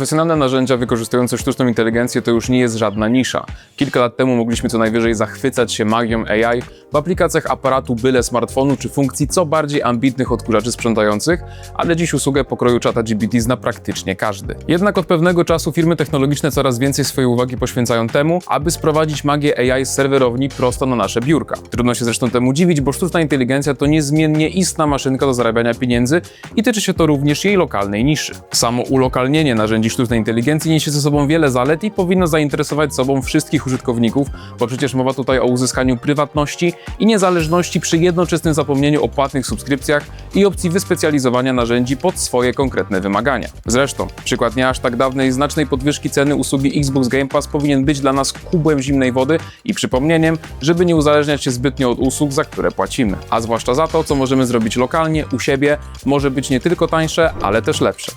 Profesjonalne narzędzia wykorzystujące sztuczną inteligencję to już nie jest żadna nisza. Kilka lat temu mogliśmy co najwyżej zachwycać się magią AI w aplikacjach aparatu byle smartfonu czy funkcji co bardziej ambitnych odkurzaczy sprzątających, ale dziś usługę pokroju czata GPT zna praktycznie każdy. Jednak od pewnego czasu firmy technologiczne coraz więcej swojej uwagi poświęcają temu, aby sprowadzić magię AI z serwerowni prosto na nasze biurka. Trudno się zresztą temu dziwić, bo sztuczna inteligencja to niezmiennie istna maszynka do zarabiania pieniędzy i tyczy się to również jej lokalnej niszy. Samo ulokalnienie narzędzi sztucznej inteligencji niesie ze sobą wiele zalet i powinno zainteresować sobą wszystkich użytkowników, bo przecież mowa tutaj o uzyskaniu prywatności i niezależności przy jednoczesnym zapomnieniu o płatnych subskrypcjach i opcji wyspecjalizowania narzędzi pod swoje konkretne wymagania. Zresztą, przykład nie aż tak dawnej znacznej podwyżki ceny usługi Xbox Game Pass powinien być dla nas kubłem zimnej wody i przypomnieniem, żeby nie uzależniać się zbytnio od usług, za które płacimy. A zwłaszcza za to, co możemy zrobić lokalnie, u siebie, może być nie tylko tańsze, ale też lepsze.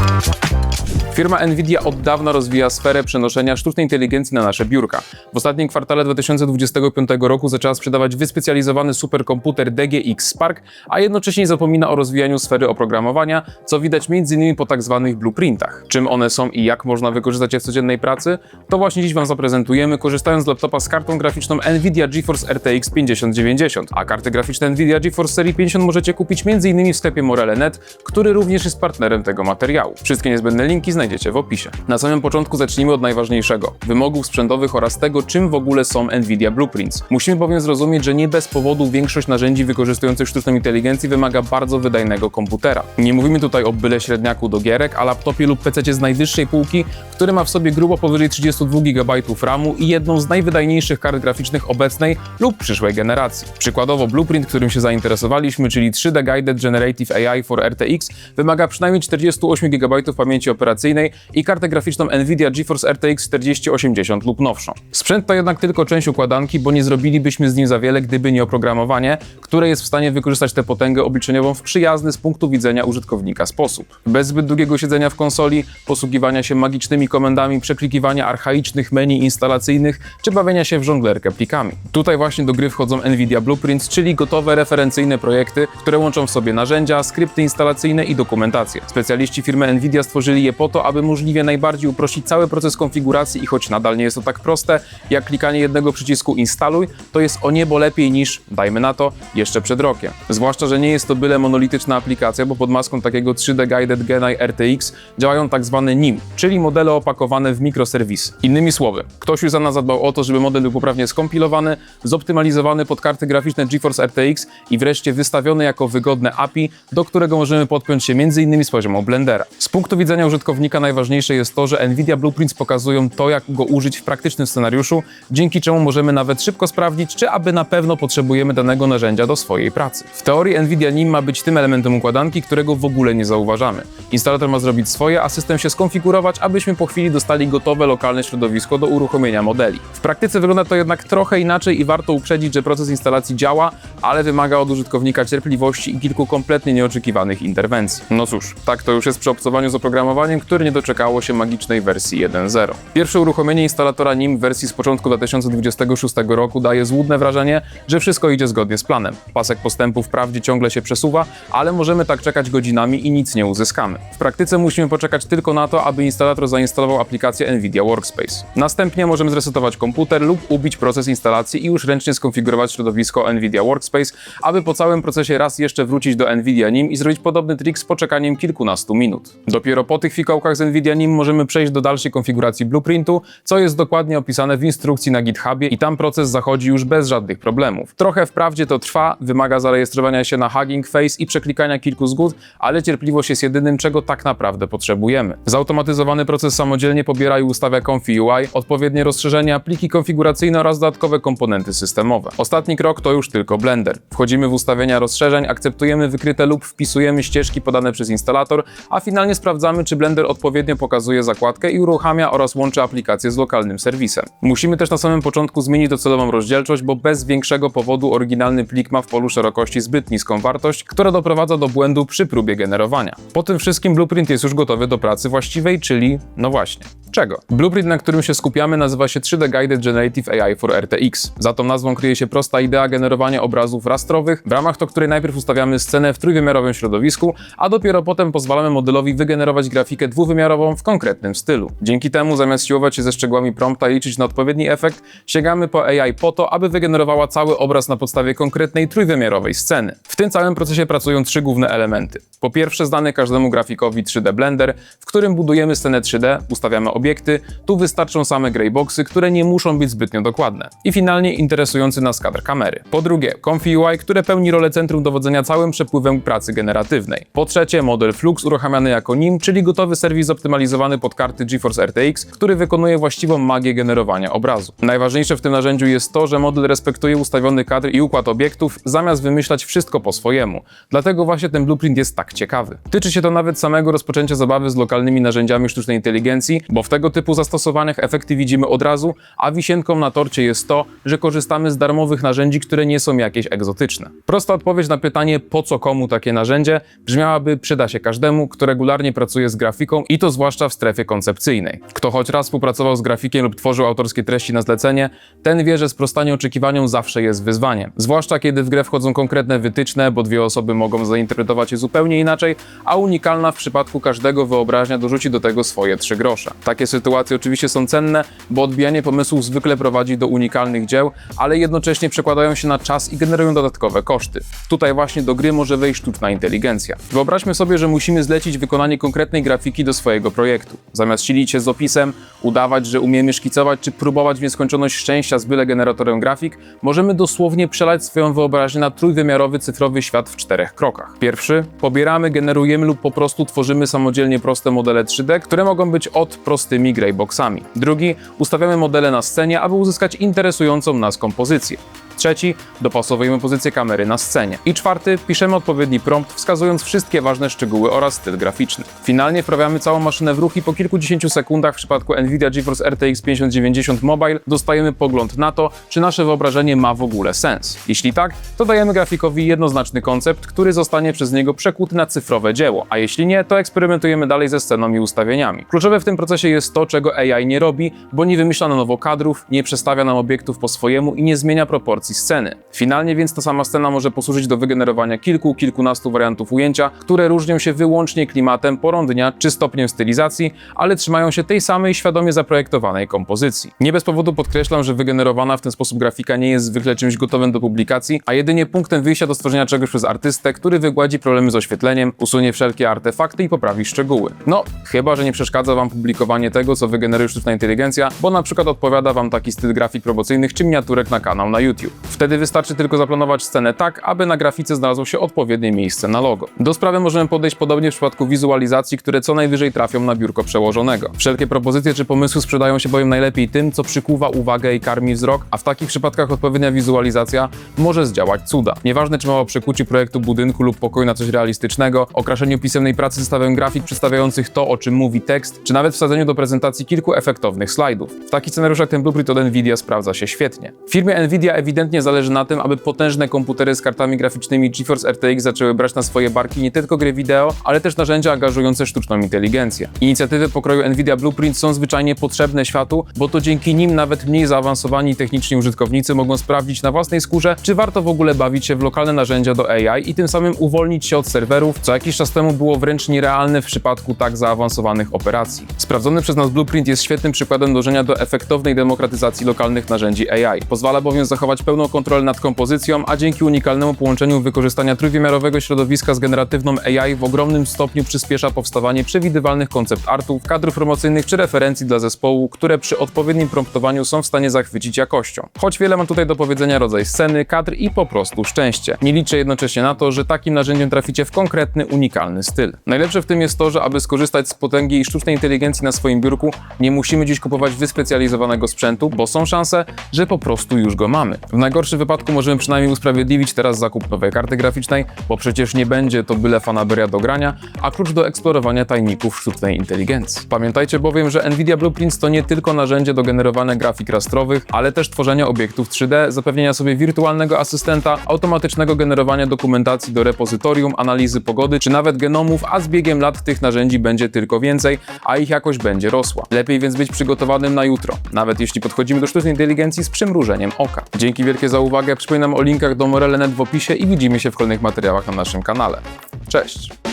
Thank you. Firma Nvidia od dawna rozwija sferę przenoszenia sztucznej inteligencji na nasze biurka. W ostatnim kwartale 2025 roku zaczęła sprzedawać wyspecjalizowany superkomputer DGX Spark, a jednocześnie zapomina o rozwijaniu sfery oprogramowania, co widać m.in. po tak zwanych blueprintach. Czym one są i jak można wykorzystać je w codziennej pracy? To właśnie dziś Wam zaprezentujemy, korzystając z laptopa z kartą graficzną Nvidia GeForce RTX 5090. A karty graficzne Nvidia GeForce serii 50 możecie kupić m.in. w sklepie Morele.net, który również jest partnerem tego materiału. Wszystkie niezbędne linki znajdziecie w opisie. Na samym początku zacznijmy od najważniejszego wymogów sprzętowych oraz tego, czym w ogóle są Nvidia Blueprints. Musimy bowiem zrozumieć, że nie bez powodu większość narzędzi wykorzystujących sztuczną inteligencję wymaga bardzo wydajnego komputera. Nie mówimy tutaj o byle średniaku do gierek, a laptopie lub PC z najwyższej półki, który ma w sobie grubo powyżej 32 GB RAMu i jedną z najwydajniejszych kart graficznych obecnej lub przyszłej generacji. Przykładowo Blueprint, którym się zainteresowaliśmy, czyli 3D Guided Generative AI for RTX, wymaga przynajmniej 48 GB pamięci operacyjnej i kartę graficzną Nvidia GeForce RTX 4080 lub nowszą. Sprzęt to jednak tylko część układanki, bo nie zrobilibyśmy z nim za wiele, gdyby nie oprogramowanie, które jest w stanie wykorzystać tę potęgę obliczeniową w przyjazny z punktu widzenia użytkownika sposób. Bez zbyt długiego siedzenia w konsoli, posługiwania się magicznymi komendami, przeklikiwania archaicznych menu instalacyjnych czy bawienia się w żonglerkę plikami. Tutaj właśnie do gry wchodzą Nvidia Blueprints, czyli gotowe referencyjne projekty, które łączą w sobie narzędzia, skrypty instalacyjne i dokumentację. Specjaliści firmy Nvidia stworzyli je po to, aby możliwie najbardziej uprościć cały proces konfiguracji i choć nadal nie jest to tak proste, jak klikanie jednego przycisku instaluj, to jest o niebo lepiej niż, dajmy na to, jeszcze przed rokiem. Zwłaszcza, że nie jest to byle monolityczna aplikacja, bo pod maską takiego 3D Guided Genai RTX działają tak zwane NIM, czyli modele opakowane w mikroserwisy. Innymi słowy, ktoś już za nas zadbał o to, żeby model był poprawnie skompilowany, zoptymalizowany pod karty graficzne GeForce RTX i wreszcie wystawiony jako wygodne API, do którego możemy podpiąć się m.in. z poziomu Blendera. Z punktu widzenia użytkownika najważniejsze jest to, że Nvidia Blueprints pokazują to, jak go użyć w praktycznym scenariuszu, dzięki czemu możemy nawet szybko sprawdzić, czy aby na pewno potrzebujemy danego narzędzia do swojej pracy. W teorii Nvidia NIM ma być tym elementem układanki, którego w ogóle nie zauważamy. Instalator ma zrobić swoje, a system się skonfigurować, abyśmy po chwili dostali gotowe lokalne środowisko do uruchomienia modeli. W praktyce wygląda to jednak trochę inaczej i warto uprzedzić, że proces instalacji działa, ale wymaga od użytkownika cierpliwości i kilku kompletnie nieoczekiwanych interwencji. No cóż, tak to już jest przy obcowaniu z oprogramowaniem, które nie doczekało się magicznej wersji 1.0. Pierwsze uruchomienie instalatora NIM w wersji z początku 2026 roku daje złudne wrażenie, że wszystko idzie zgodnie z planem. Pasek postępu wprawdzie ciągle się przesuwa, ale możemy tak czekać godzinami i nic nie uzyskamy. W praktyce musimy poczekać tylko na to, aby instalator zainstalował aplikację Nvidia Workspace. Następnie możemy zresetować komputer lub ubić proces instalacji i już ręcznie skonfigurować środowisko Nvidia Workspace, aby po całym procesie raz jeszcze wrócić do Nvidia NIM i zrobić podobny trik z poczekaniem kilkunastu minut. Dopiero po tych fikołkach z Nvidia NIM możemy przejść do dalszej konfiguracji blueprintu, co jest dokładnie opisane w instrukcji na GitHubie i tam proces zachodzi już bez żadnych problemów. Trochę wprawdzie to trwa, wymaga zarejestrowania się na Hugging Face i przeklikania kilku zgód, ale cierpliwość jest jedynym, czego tak naprawdę potrzebujemy. Zautomatyzowany proces samodzielnie pobiera i ustawia Confi UI, odpowiednie rozszerzenia, pliki konfiguracyjne oraz dodatkowe komponenty systemowe. Ostatni krok to już tylko Blender. Wchodzimy w ustawienia rozszerzeń, akceptujemy wykryte lub wpisujemy ścieżki podane przez instalator, a finalnie sprawdzamy, czy Blender odpowiednio pokazuje zakładkę i uruchamia oraz łączy aplikację z lokalnym serwisem. Musimy też na samym początku zmienić docelową rozdzielczość, bo bez większego powodu oryginalny plik ma w polu szerokości zbyt niską wartość, która doprowadza do błędu przy próbie generowania. Po tym wszystkim Blueprint jest już gotowy do pracy właściwej, czyli no No właśnie. Czego? Blueprint, na którym się skupiamy, nazywa się 3D Guided Generative AI for RTX. Za tą nazwą kryje się prosta idea generowania obrazów rastrowych, w ramach to której najpierw ustawiamy scenę w trójwymiarowym środowisku, a dopiero potem pozwalamy modelowi wygenerować grafikę dwuwymiarową w konkretnym stylu. Dzięki temu, zamiast siłować się ze szczegółami prompta i liczyć na odpowiedni efekt, sięgamy po AI po to, aby wygenerowała cały obraz na podstawie konkretnej trójwymiarowej sceny. W tym całym procesie pracują trzy główne elementy. Po pierwsze, znany każdemu grafikowi 3D Blender, w którym budujemy scenę 3D, ustawiamy obiekty, tu wystarczą same grayboxy, które nie muszą być zbytnio dokładne. I finalnie interesujący nas kadr kamery. Po drugie, Comfy UI, które pełni rolę centrum dowodzenia całym przepływem pracy generatywnej. Po trzecie, model Flux uruchamiany jako NIM, czyli gotowy serwis zoptymalizowany pod karty GeForce RTX, który wykonuje właściwą magię generowania obrazu. Najważniejsze w tym narzędziu jest to, że model respektuje ustawiony kadr i układ obiektów, zamiast wymyślać wszystko po swojemu. Dlatego właśnie ten blueprint jest tak ciekawy. Tyczy się to nawet samego rozpoczęcia zabawy z lokalnymi narzędziami sztucznej inteligencji, bo w tego typu zastosowaniach efekty widzimy od razu, a wisienką na torcie jest to, że korzystamy z darmowych narzędzi, które nie są jakieś egzotyczne. Prosta odpowiedź na pytanie, po co komu takie narzędzie, brzmiałaby przyda się każdemu, kto regularnie pracuje z grafiką i to zwłaszcza w strefie koncepcyjnej. Kto choć raz współpracował z grafikiem lub tworzył autorskie treści na zlecenie, ten wie, że sprostanie oczekiwaniom zawsze jest wyzwaniem. Zwłaszcza kiedy w grę wchodzą konkretne wytyczne, bo dwie osoby mogą zainterpretować je zupełnie inaczej, a unikalna w przypadku każdego wyobraźnia dorzuci do tego swoje trzy grosze. Takie sytuacje oczywiście są cenne, bo odbijanie pomysłów zwykle prowadzi do unikalnych dzieł, ale jednocześnie przekładają się na czas i generują dodatkowe koszty. Tutaj właśnie do gry może wejść sztuczna inteligencja. Wyobraźmy sobie, że musimy zlecić wykonanie konkretnej grafiki do swojego projektu. Zamiast silić się z opisem, udawać, że umiemy szkicować, czy próbować w nieskończoność szczęścia z byle generatorem grafik, możemy dosłownie przelać swoją wyobraźnię na trójwymiarowy cyfrowy świat w czterech krokach. Pierwszy, pobieramy, generujemy lub po prostu tworzymy samodzielnie proste modele 3D, które mogą być od prostymi grayboxami. Drugi, ustawiamy modele na scenie, aby uzyskać interesującą nas kompozycję. Trzeci, dopasowujemy pozycję kamery na scenie. I czwarty, piszemy odpowiedni prompt, wskazując wszystkie ważne szczegóły oraz styl graficzny. Finalnie wprawiamy całą maszynę w ruch i po kilkudziesięciu sekundach w przypadku Nvidia GeForce RTX 5090 Mobile dostajemy pogląd na to, czy nasze wyobrażenie ma w ogóle sens. Jeśli tak, to dajemy grafikowi jednoznaczny koncept, który zostanie przez niego przekuty na cyfrowe dzieło, a jeśli nie, to eksperymentujemy dalej ze sceną i ustawieniami. Kluczowe w tym procesie jest to, czego AI nie robi, bo nie wymyśla na nowo kadrów, nie przestawia nam obiektów po swojemu i nie zmienia proporcji sceny. Finalnie więc ta sama scena może posłużyć do wygenerowania kilku, kilkunastu wariantów ujęcia, które różnią się wyłącznie klimatem, porą dnia czy stopniem stylizacji, ale trzymają się tej samej świadomie zaprojektowanej kompozycji. Nie bez powodu podkreślam, że wygenerowana w ten sposób grafika nie jest zwykle czymś gotowym do publikacji, a jedynie punktem wyjścia do stworzenia czegoś przez artystę, który wygładzi problemy z oświetleniem, usunie wszelkie artefakty i poprawi szczegóły. No, chyba, że nie przeszkadza Wam publikowanie tego, co wygeneruje sztuczna inteligencja, bo na przykład odpowiada Wam taki styl grafik promocyjnych czy miniaturek na kanał na YouTube. Wtedy wystarczy tylko zaplanować scenę tak, aby na grafice znalazło się odpowiednie miejsce na logo. Do sprawy możemy podejść podobnie w przypadku wizualizacji, które co najwyżej trafią na biurko przełożonego. Wszelkie propozycje czy pomysły sprzedają się bowiem najlepiej tym, co przykuwa uwagę i karmi wzrok, a w takich przypadkach odpowiednia wizualizacja może zdziałać cuda. Nieważne czy mowa o przekuciu projektu budynku lub pokoju na coś realistycznego, okraszeniu pisemnej pracy zestawiam grafik przedstawiających to, o czym mówi tekst, czy nawet wsadzeniu do prezentacji kilku efektownych slajdów. W takich scenariuszach ten blueprint od Nvidia sprawdza się świetnie. Firmie Nvidia ewidentnie zależy na tym, aby potężne komputery z kartami graficznymi GeForce RTX zaczęły brać na swoje barki nie tylko gry wideo, ale też narzędzia angażujące sztuczną inteligencję. Inicjatywy pokroju Nvidia Blueprint są zwyczajnie potrzebne światu, bo to dzięki nim nawet mniej zaawansowani technicznie użytkownicy mogą sprawdzić na własnej skórze, czy warto w ogóle bawić się w lokalne narzędzia do AI i tym samym uwolnić się od serwerów, co jakiś czas temu było wręcz nierealne w przypadku tak zaawansowanych operacji. Sprawdzony przez nas Blueprint jest świetnym przykładem dążenia do efektownej demokratyzacji lokalnych narzędzi AI. Pozwala bowiem zachować pełną kontrolę nad kompozycją, a dzięki unikalnemu połączeniu wykorzystania trójwymiarowego środowiska z generatywną AI w ogromnym stopniu przyspiesza powstawanie przewidywalnych koncept artów, kadrów promocyjnych czy referencji dla zespołu, które przy odpowiednim promptowaniu są w stanie zachwycić jakością. Choć wiele ma tutaj do powiedzenia rodzaj sceny, kadr i po prostu szczęście. Nie liczę jednocześnie na to, że takim narzędziem traficie w konkretny, unikalny styl. Najlepsze w tym jest to, że aby skorzystać z potęgi i sztucznej inteligencji na swoim biurku, nie musimy dziś kupować wyspecjalizowanego sprzętu, bo są szanse, że po prostu już go mamy. W najgorszym wypadku możemy przynajmniej usprawiedliwić teraz zakup nowej karty graficznej, bo przecież nie będzie to byle fanaberia do grania, a klucz do eksplorowania tajników sztucznej inteligencji. Pamiętajcie bowiem, że Nvidia Blueprints to nie tylko narzędzie do generowania grafik rastrowych, ale też tworzenia obiektów 3D, zapewnienia sobie wirtualnego asystenta, automatycznego generowania dokumentacji do repozytorium, analizy pogody, czy nawet genomów, a z biegiem lat tych narzędzi będzie tylko więcej, a ich jakość będzie rosła. Lepiej więc być przygotowanym na jutro, nawet jeśli podchodzimy do sztucznej inteligencji z przymrużeniem oka. Dzięki wielkie za uwagę, przypominam o linkach do Morele.net w opisie i widzimy się w kolejnych materiałach na naszym kanale. Cześć!